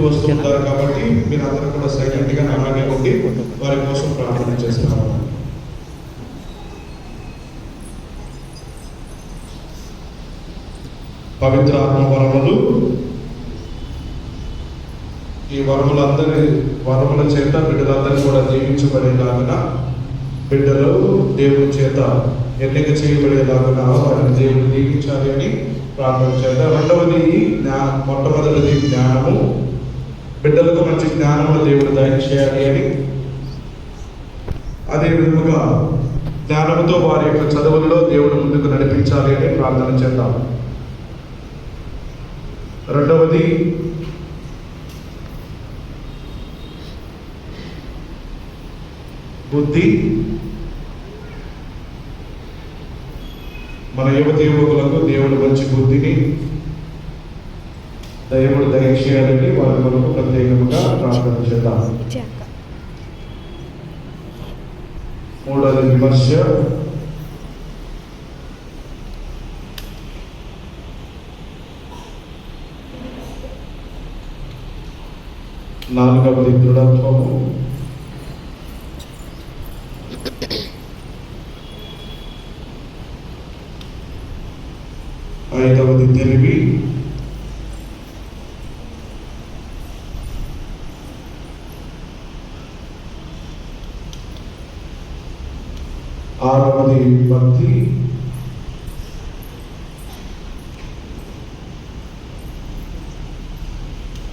ముందుకు వస్తుంటారు కాబట్టి మీరు అందరూ కూడా సైలెంట్గా అలాగే ఉండి వారి కోసం ప్రార్థన చేస్తున్నాము పవిత్ర ఆత్మ వరములు. ఈ వరములందరి వరముల చేత బిడ్డలందరూ కూడా జీవించబడేలాగా బిడ్డలు దేవుని చేత ఎన్నిక చేయబడేలాగా వారిని దేవుని దీవించాలి అని ప్రార్థన చేద్దాం. రెండవది జ్ఞా మొట్టమొదటిది జ్ఞానము. బిడ్డలకు మంచి జ్ఞానము దేవుడు దయచేయాలి అని. అదే విధముగా జ్ఞానముతో వారి యొక్క చదువులలో దేవుడు ముందుకు నడిపించాలి అని ప్రార్థన చేద్దాం. రెండవది బుద్ధి. మన యువతి యువకులకు దేవుడు మంచి బుద్ధిని దేవుడు దయచేయాలని వారి కొరకు ప్రత్యేకంగా ప్రార్థన చేద్దాం. మూడవది విమర్శ. నాలుగవది దృఢత్వము. ఐదవది తెలివి. ఆరవది భక్తి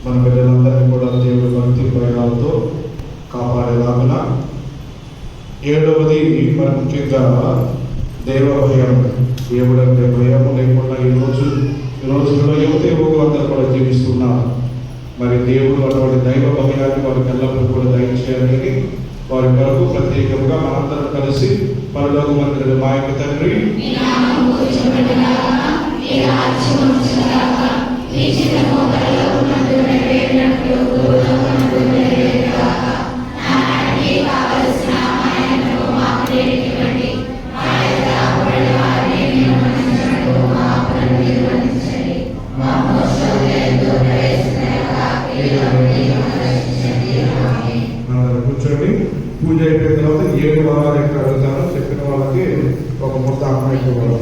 మన బిడ్డలందరినీ కూడా దేవుడి భక్తి ప్రయాణాలతో కాపాడేలాగిన ఏడవది మరి ముఖ్యంగా దేవ భయం దేవుడు అంటే భయము లేకుండా ఈరోజు ఈ రోజుల్లో యువత యువకులు అందరూ కూడా జీవిస్తున్నారు. మరి దేవుడు అటువంటి దైవ భయాన్ని వారికి ఎల్లప్పుడూ కూడా దయచేయాలని వారి కొరకు ప్రత్యేకంగా మనందరం కలిసి పరలోక మందిరుడు మా యొక్క తండ్రి అందరూ ఏడు వారాలు ఎక్కడ అడుగుతారో చెప్పిన వాళ్ళకి ఒక ముద్ద అమ్మాయి ఇవ్వాలి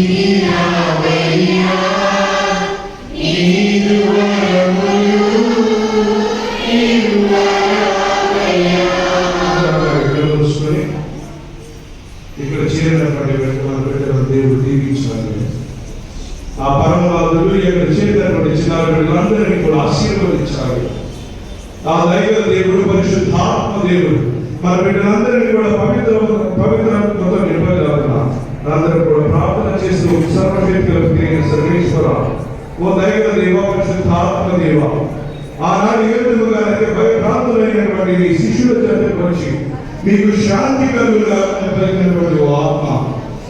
ఇక్కడ ఓ దైవ దేవ పరిశుద్ధాత్మ దేవ ఆనాడు ఏ విధముగానైతే భయభ్రాంతులైనటువంటి మీ శిష్యుల చేత మీకు శాంతి కలుగుగా పలికినటువంటి ఆత్మ.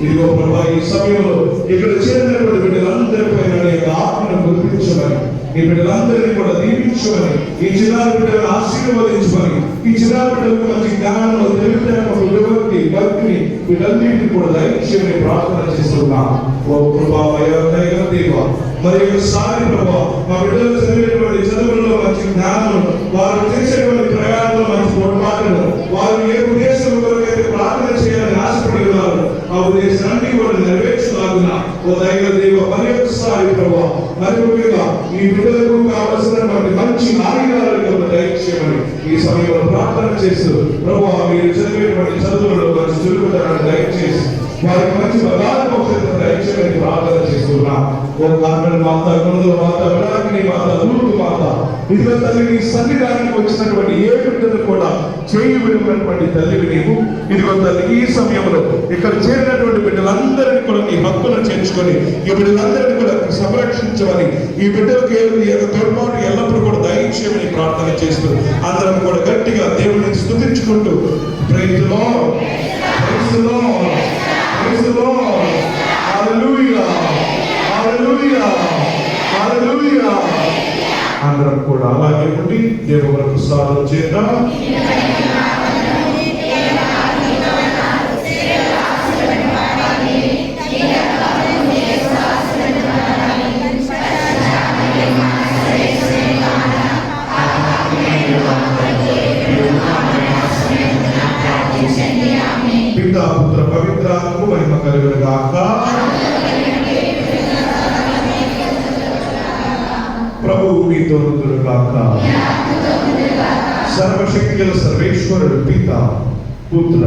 ఇదిగో ప్రభా ఈ సమయంలో ఇక్కడ చేరినటువంటి బిడ్డలందరిపై యొక్క ఆత్మను గుర్తించమని ఈ బిడ్డలందరినీ కూడా దీవించమని ఈ జిల్లా బిడ్డలను ఆశీర్వదించమని ఈ చిన్నారి మంచి జ్ఞానంలో తెలివితేటలు విభక్తి భక్తిని వీటన్నిటిని కూడా దయచేయమని ప్రార్థన చేస్తున్నాం ఓ కృపామయ దైవ దేవ మరి ఒకసారి ప్రభా మా బిడ్డలు చదివేటువంటి చదువుల్లో మంచి జ్ఞానం వారు చేసేటువంటి ప్రయాణంలో మంచి పొరపాటును వారు ఏ ఉద్దేశం కొరకైతే ప్రార్థన చేయాలని ఆశపడి ఉన్నారు ఆ ఉద్దేశాన్ని కూడా నెరవేర్చలాగున ఓ దైవ దేవ మరి ఒకసారి ప్రభా మరి ముఖ్యంగా ఈ బిడ్డలకు కావలసినటువంటి మంచి ఆయుధాలను ఈ సమయంలో ప్రార్థన చేస్తూ ప్రభు మీరు చదివేటువంటి చదువులలో మంచి చురుకుతనాన్ని దయచేసి వారికి మంచి బలాన్ని భవిష్యత్తు దయచేయమని ప్రార్థన చేస్తున్నా. ఓ కార్మెల్ మాత గురుదు మాత విడాకిని మాత లూరు మాత ఇదిగో తల్లి నీ సన్నిధానానికి వచ్చినటువంటి ఏ బిడ్డను కూడా చేయి విడినటువంటి తల్లివి నీవు. ఇదిగో తల్లి ఈ సమయంలో ఇక్కడ చేరినటువంటి బిడ్డలందరినీ కూడా నీ హక్కులను చేర్చుకొని ఈ బిడ్డలందరినీ కూడా సంరక్షించమని ఈ బిడ్డలకు ఏ యొక్క తోడ్పాటు ఎల్లప్పుడూ దయచేయమని ప్రార్థన చేస్తూ అందరం కూడా గట్టిగా దేవుడిని స్థుతించుకుంటూ ప్రైజ్లో ప్రైజ్లో ప్రైజ్లో హల్లెలూయా హల్లెలూయా హల్లెలూయా అందరం కూడా అలాగే ఉండి దేవుడు సాధన చేద్దాం. గాక సర్వశక్తుల సర్వేశ్వరుడు పిత పుత్ర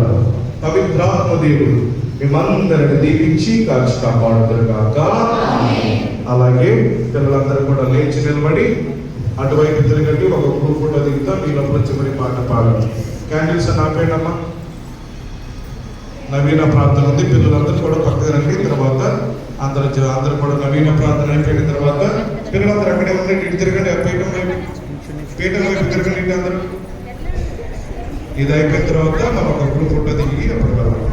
పవిత్రాత్మ దేవుడు మిమ్మల్ని దీవించి కాచి కాపాడుతారు కాక అలాగే పిల్లలందరూ కూడా లేచి నిలబడి అటువైపు తిరగండి ఒక గ్రూప్ ఫోటో దిగుతా మీ లోపల పాట పాడండి. క్యాండిల్స్ ఆపేయడమ్మా నవీన ప్రార్థన ఉంది పిల్లలందరూ కూడా పక్కన రండి తర్వాత అందరూ అందరూ కూడా నవీన ప్రార్థన అయిపోయిన తర్వాత పిల్లలందరూ అక్కడే ఉండండి ఇటు తిరగండి పీఠం వైపు. పీఠం వైపు తిరగండి అందరూ. ఇది అయిపోయిన తర్వాత మనం ఒక గ్రూప్ ఫోటో దిగి అప్పుడు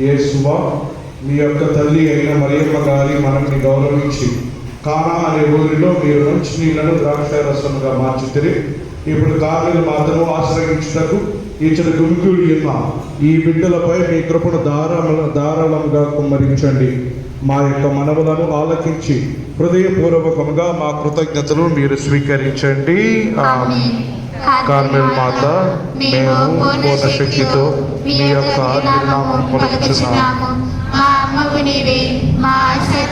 యేసువా మీ యొక్క తల్లి అయిన మరియమ్మ గారి మనల్ని గౌరవించి కానా అనే ఊరిలో మీరు మంచి నీళ్ళను ద్రాక్ష రసముగా మార్చితిరి. ఇప్పుడు కార్యలు మాత్రము ఆశ్రయించుటకు ఇచ్చటి గుమికూడి ఈ బిడ్డలపై మీ కృపను ధారాళ ధారాళంగా కుమ్మరించండి. మా యొక్క మనవులను ఆలకించి హృదయపూర్వకముగా మా కృతజ్ఞతలు మీరు స్వీకరించండి. కార్మెల్ మాత మేము పూర్ణ శక్తితో మీ యొక్క నిర్నామం పలుకుచున్నాము మా ఆశ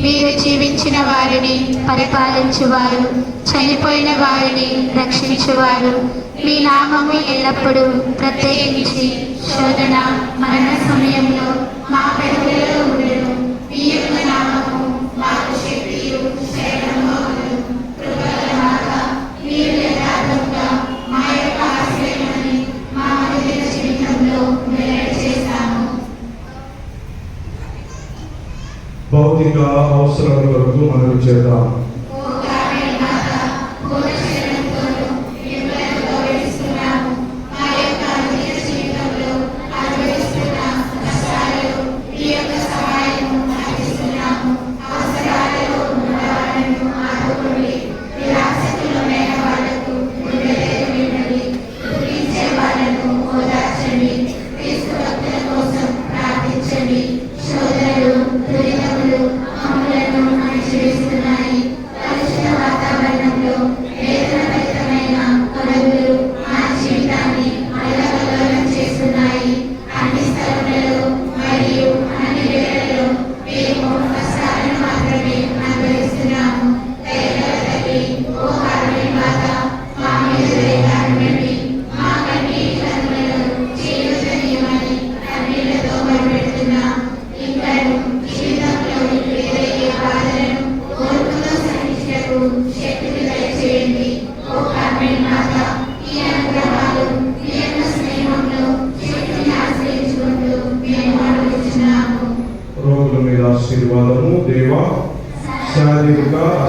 మీరు జీవించిన వారిని పరిపాలించువారు. చనిపోయిన వారిని రక్షించువారు. మీ నామము ఎల్లప్పుడూ ప్రత్యేకించి శోధన మరణ సమయంలో మా పెరుగులలో ఉండను. భౌతిక అవసరాల కొరకు మనం చేద్దాం.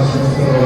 Thank you.